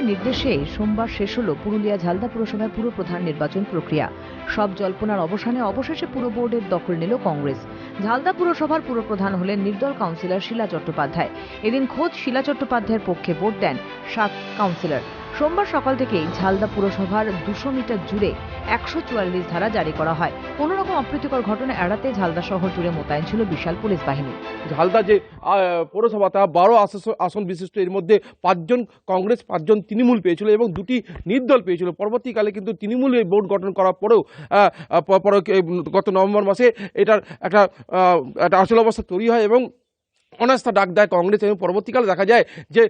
নির্দেশে সোমবার শেষ হল পুরুলিয়া ঝালদা পুরসভায় পুরো প্রধান নির্বাচন প্রক্রিয়া। সব জল্পনার অবসানে অবশেষে পুরো বোর্ডের দখল নিল কংগ্রেস। ঝালদা পুরসভার পুরপ্রধান হলেন নির্দল কাউন্সিলর শিলা চট্টোপাধ্যায়। এদিন খোদ শিলা চট্টোপাধ্যায়ের পক্ষে ভোট দেন সাত কাউন্সিলর। সোমবার সকাল থেকেই ঝালদা পুরসভার দুশো মিটার জুড়ে একশো চুয়াল্লিশ ধারা জারি করা হয়। কোনো রকম অপ্রীতিকর ঘটনা এড়াতে ঝালদা শহর জুড়ে মোতায়েন ছিল বিশাল পুলিশ বাহিনী। ঝালদা যে পৌরসভা তা বারো আসন- বিশিষ্ট, এর মধ্যে পাঁচজন কংগ্রেস, পাঁচজন তৃণমূল পেয়েছিল এবং দুটি নির্দল পেয়েছিল। পরবর্তীকালে কিন্তু তৃণমূল এই বোর্ড গঠন করার পরেও গত নভেম্বর মাসে এটার একটা একটা আসল অবস্থা তৈরি হয় এবং অনাস্থা ডাক দেয় কংগ্রেস এবং পরবর্তীকালে দেখা যায় যে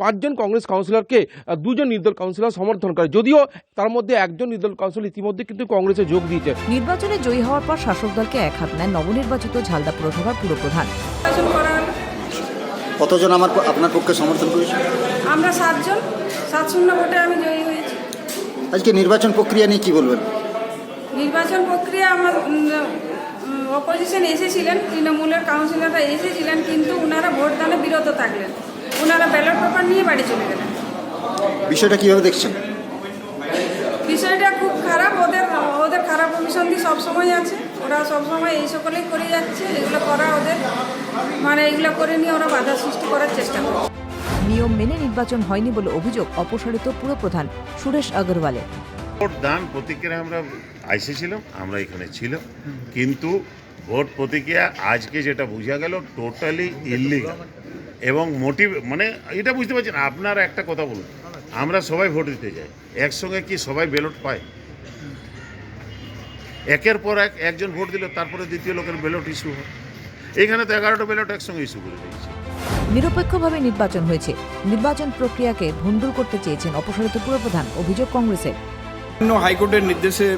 পাঁচজন কংগ্রেস কাউন্সিলরকে দুজন নির্দল কাউন্সিলর সমর্থন করে। যদিও তার মধ্যে একজন নির্দল কাউন্সিলর ইতিমধ্যে কিন্তু কংগ্রেসে যোগ দিয়েছে। নির্বাচনে জয়ী হওয়ার পর শাসক দলকে এক হাত নেন নবনির্বাচিত ঝালদা পুরসভার পুরপ্রধান। কতজন আমার আপনার পক্ষে সমর্থন করেছে? আমরা সাতজন সাত শূন্য ভোটে আমি জয়ী হয়েছি। আজকে নির্বাচন প্রক্রিয়া নিয়ে কি বলবেন? নির্বাচন প্রক্রিয়া আমার অপোজিশন এসেছিলেন তৃণমূলের কাউন্সিলররা এসেছিলেন কিন্তু ওনারা ভোটদানে বিরত থাকলেন। ওনারা ব্যালট পেপার নিয়ে বাড়ি চলে গেলেন। বিষয়টা কীভাবে দেখছেন? বিষয়টা খুব খারাপ ওদের ওদের খারাপ অভিসন্ধি সবসময় আছে। ওরা সবসময় এই সকলেই করে যাচ্ছে এগুলো করা ওদের। মানে এগুলো করে নিয়ে ওরা বাধা সৃষ্টি করার চেষ্টা করছে। নিয়ম মেনে নির্বাচন হয়নি বলে অভিযোগ অপসারিত পুরপ্রধান সুরেশ আগরওয়ালের ভোট দান প্রতিক্রিয়া আমরা এসেছিলাম আমরা এখানে ছিল কিন্তু ভোট প্রতিক্রিয়া আজকে যেটা বোঝা গেল টোটালি ইলিগাল এবং মোটিভ মানে এটা বুঝতে পারছেন আপনার একটা কথা বলুন। আমরা সবাই ভোট দিতে যাই একসঙ্গে কি সবাই ব্যালট পায়? একের পর এক একজন ভোট দিল তারপরে দ্বিতীয় লোকের ব্যালট ইস্যু হয়। এখানে তো এগারোটা ব্যালট একসঙ্গে ইস্যু করে দিয়েছে। নিরপেক্ষভাবে নির্বাচন হয়েছে। নির্বাচন প্রক্রিয়াকে ভণ্ডুল করতে চেয়েছেন অপসারিত পুরপ্রধান অভিযোগ কংগ্রেসের। বিভিন্ন হাইকোর্টের নির্দেশে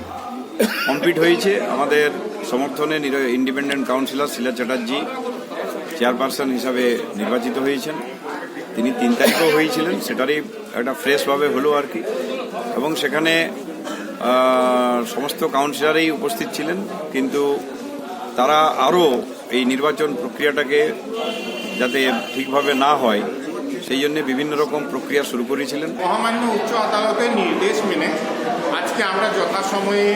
কমপ্লিট হয়েছে আমাদের সমর্থনে independent councillor Sheela Chatterjee chairperson হিসাবে নির্বাচিত হয়েছেন। তিনি তিন তারিখেও হয়েছিলেন, সেটারই একটা ফ্রেশভাবে হলো আর কি। এবং সেখানে সমস্ত কাউন্সিলরই উপস্থিত ছিলেন, কিন্তু তারা আরও এই নির্বাচন প্রক্রিয়াটাকে যাতে ঠিকভাবে না হয়, সেই জন্য বিভিন্ন রকম প্রক্রিয়া শুরু করেছিলেন। মহামান্য উচ্চ আদালতের নির্দেশ মেনে আজকে আমরা যথাসময়ে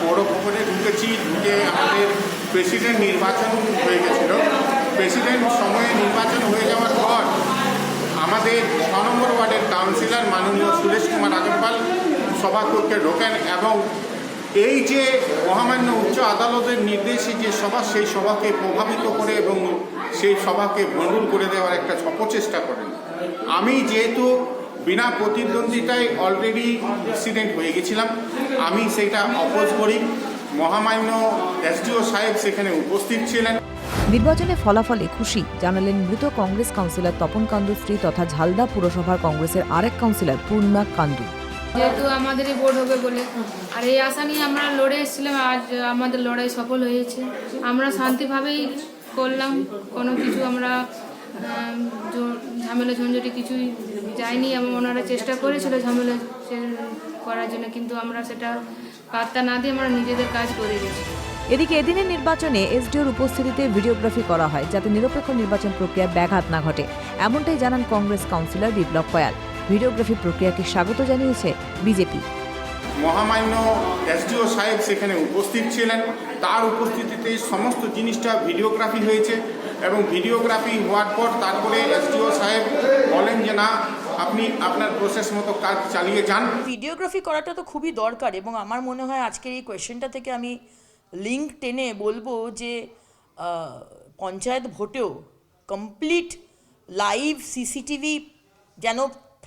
পৌর ভবনে ঢুকেছি, ঢুকে আমাদের প্রেসিডেন্ট নির্বাচন হয়ে গেছিল। প্রেসিডেন্ট সময়ে নির্বাচন হয়ে যাওয়ার পর আমাদের ছ নম্বর ওয়ার্ডের কাউন্সিলর মাননীয় সুরেশ কুমার আগরওয়াল, সভাকক্ষে ঢোকেন এবং এই যে মহামান্য উচ্চ আদালতের নির্দেশে যে সভা, সেই সভাকে প্রভাবিত করে এবং সেই সভাকে ভণ্ডুল করে দেওয়ার একটা অপচেষ্টা করেন। আমি যেহেতু বিনা প্রতিদ্বন্দ্বিতায় অলরেডি প্রেসিডেন্ট হয়ে গেছিলাম। আমি সেটা অপোজ করি। মহামান্য এসডিও সাহেব সেখানে উপস্থিত ছিলেন। নির্বাচনে ফলাফলে খুশি জানালেন মৃত কংগ্রেস কাউন্সিলর তপন কান্দুর স্ত্রী তথা ঝালদা পুরসভার কংগ্রেসের আরেক কাউন্সিলর পূর্ণিমা কান্দু। যেহেতু আমাদেরই ভোট হবে বলে। আর এই আশা নিয়ে আমরা লড়ে এসেছিলাম আজ আমাদের লড়াই সফল হয়েছে। আমরা শান্তিভাবেই করলাম। কোনো কিছু আমরা ঝামেলা ঝঞ্ঝটে কিছুই যায়নি এবং ওনারা চেষ্টা করেছিল ঝামেলা করার জন্য কিন্তু আমরা সেটা পাত্তা না দিয়ে আমরা নিজেদের কাজ করে গেছি। এদিকে এদিনের নির্বাচনে এসডিওর উপস্থিতিতে ভিডিওগ্রাফি করা হয় যাতে নিরপেক্ষ নির্বাচন প্রক্রিয়ায় ব্যাঘাত না ঘটে। এমনটাই জানান Congress councillor Biplab Kayal. Videography প্রক্রিয়াকে স্বাগত জানিয়েছে বিজেপি। মহামান্য এসডিও সাহেব সেখানে উপস্থিত ছিলেন। তার উপস্থিতিতে সমস্ত জিনিসটা ভিডিওগ্রাফি হয়েছে এবং ভিডিওগ্রাফি হওয়ার পর তারপরে এসডিও সাহেব বলেন যে না আপনি আপনার প্রসেস মতো কাজ চালিয়ে যান। ভিডিওগ্রাফি করাটা তো খুবই দরকার এবং আমার মনে হয় আজকের এই কোয়েশ্চেনটা থেকে আমি লিঙ্ক টেনে বলব যে পঞ্চায়েত ভোটেও কমপ্লিট লাইভ সিসিটিভি যেন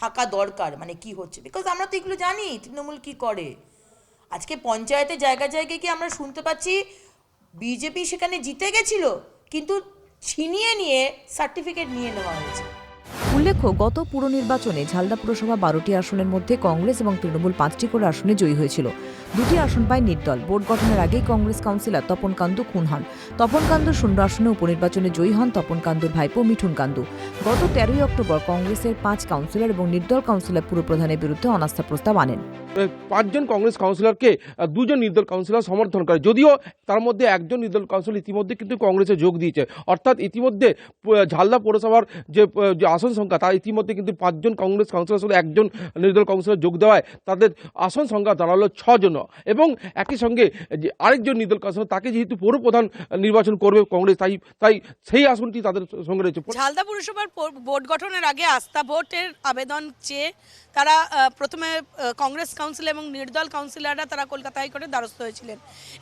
থাকা দরকার। মানে কি হচ্ছে? বিকজ আমরা তো এগুলো জানি, তৃণমূল কি করে? আজকে পঞ্চায়েতে জায়গা জায়গায় কি আমরা শুনতে পাচ্ছি বিজেপি সেখানে জিতে গেছিল, কিন্তু ছিনিয়ে নিয়ে সার্টিফিকেট নিয়ে নেওয়া হয়েছে। উল্লেখ্য, গত পুর নির্বাচনে ঝালদা পুরসভা বারোটি আসনের মধ্যে কংগ্রেস এবং তৃণমূল পাঁচটি করে আসনে জয়ী হয়েছিল। দুটি আসন পায় নির্দল। বোর্ড গঠনের আগেই কংগ্রেস কাউন্সিলর তপন কান্দু খুন হন। তপন কান্দু শূন্য আসনে উপনির্বাচনে জয়ী হন তপন কান্দুর ভাইপো মিঠুন কান্দু। গত তেরোই অক্টোবর কংগ্রেসের পাঁচ কাউন্সিলর এবং নির্দল কাউন্সিলর পুরপ্রধানের বিরুদ্ধে অনাস্থা প্রস্তাব আনেন। পাঁচজন কংগ্রেস কাউন্সিলরকে দুজন নির্দল কাউন্সিলর সমর্থন করে। যদিও তার মধ্যে একজন নির্দল কাউন্সিলর ইতিমধ্যে কিন্তু কংগ্রেসে যোগ দিয়েছে। অর্থাৎ ইতিমধ্যে ঝালদা পৌরসভার যে আসন সংখ্যা, তার ইতিমধ্যে কিন্তু পাঁচজন কংগ্রেস কাউন্সিলর শুধু একজন নির্দল কাউন্সিলর যোগ দেওয়ায় তাদের আসন সংখ্যা দাঁড়াল ছজন। এবং একই সঙ্গে যে আরেকজন নির্দল কাউন্সিলর, তাকে যেহেতু পৌর প্রধান নির্বাচন করবে কংগ্রেস, তাই তাই সেই আসনটি তাদের সঙ্গে রয়েছে। ঝালদা পৌরসভার ভোট গঠনের আগে আস্থা ভোটের আবেদন চেয়ে তারা প্রথমে কংগ্রেস কাউন্সিল এবং নির্দল কাউন্সিলররা তারা কলকাতা হাইকোর্টের দ্বারস্থ হয়েছিলেন।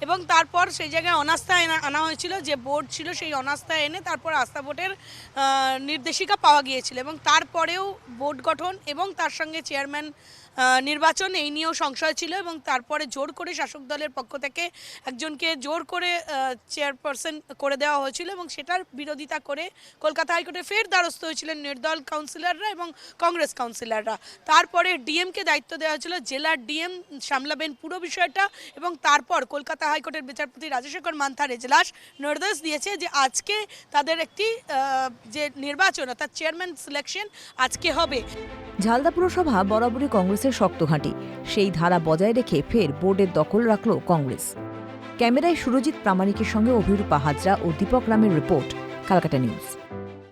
এবং তারপর সেই জায়গায় অনাস্থা আনা হয়েছিল, যে বোর্ড ছিল সেই অনাস্থা এনে তারপর আস্থা ভোটের নির্দেশিকা পাওয়া গিয়েছিল এবং তারপরেও বোর্ড গঠন এবং তার সঙ্গে চেয়ারম্যান নির্বাচন, এই নিয়েও সংশয় ছিল এবং তারপরে জোর করে শাসক দলের পক্ষ থেকে একজনকে জোর করে চেয়ারপারসন করে দেওয়া হয়েছিল এবং সেটার বিরোধিতা করে কলকাতা হাইকোর্টে ফের দ্বারস্থ হয়েছিলেন নির্দল কাউন্সিলররা এবং কংগ্রেস কাউন্সিলররা তারপরে ডিএমকে দায়িত্ব দেওয়া হয়েছিল, জেলার ডিএম সামলাবেন পুরো বিষয়টা এবং তারপর কলকাতা হাইকোর্টের বিচারপতি রাজশেখর মান্থার এজলাস নির্দেশ দিয়েছে যে আজকে তাদের একটি যে নির্বাচন অর্থাৎ চেয়ারম্যান সিলেকশন আজকে হবে। ঝালদা পুরসভা বরাবরই কংগ্রেসের শক্ত ঘাঁটি। সেই ধারা বজায় রেখে ফের বোর্ডের দখল রাখল কংগ্রেস। ক্যামেরায় সুরজিৎ প্রামাণিকের সঙ্গে অভিরূপা হাজরা ও দীপক রামের রিপোর্ট, কালকাটা নিউজ।